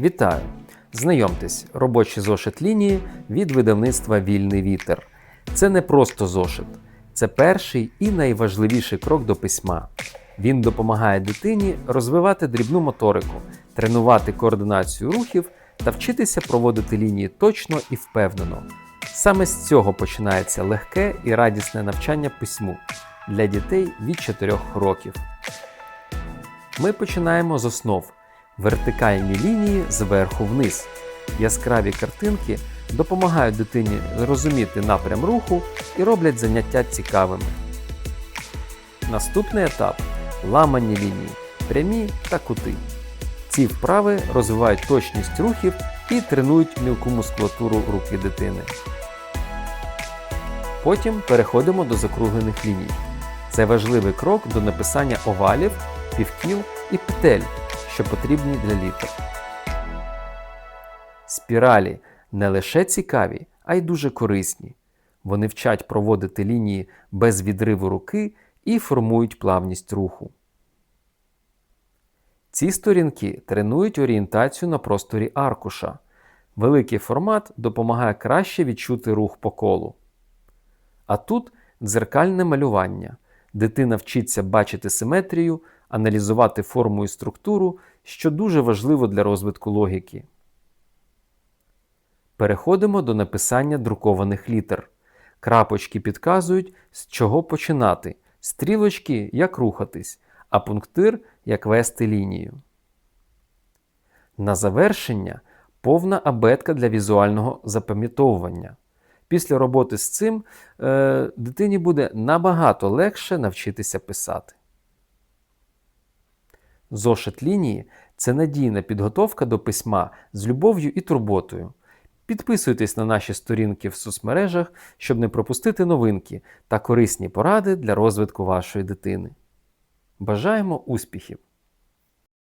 Вітаю! Знайомтесь, робочий зошит лінії від видавництва Вільний вітер. Це не просто зошит, це перший і найважливіший крок до письма. Він допомагає дитині розвивати дрібну моторику, тренувати координацію рухів та вчитися проводити лінії точно і впевнено. Саме з цього починається легке і радісне навчання письму для дітей від 4 років. Ми починаємо з основ вертикальні лінії зверху вниз. Яскраві картинки допомагають дитині зрозуміти напрям руху і роблять заняття цікавими. Наступний етап ламані лінії, прямі та кути. Ці вправи розвивають точність рухів і тренують мілку мускулатуру руки дитини. Потім переходимо до закруглених ліній. Це важливий крок до написання овалів, півкіл і петель, що потрібні для літер. Спіралі не лише цікаві, а й дуже корисні. Вони вчать проводити лінії без відриву руки і формують плавність руху. Ці сторінки тренують орієнтацію на просторі аркуша. Великий формат допомагає краще відчути рух по колу. А тут дзеркальне малювання. Дитина вчиться бачити симетрію, аналізувати форму і структуру, що дуже важливо для розвитку логіки. Переходимо до написання друкованих літер. Крапочки підказують, з чого починати, стрілочки як рухатись, а пунктир як вести лінію. На завершення повна абетка для візуального запам'ятовування. Після роботи з цим е, дитині буде набагато легше навчитися писати. Зошит лінії це надійна підготовка до письма з любов'ю і турботою. Підписуйтесь на наші сторінки в соцмережах, щоб не пропустити новинки та корисні поради для розвитку вашої дитини. Бажаємо успіхів!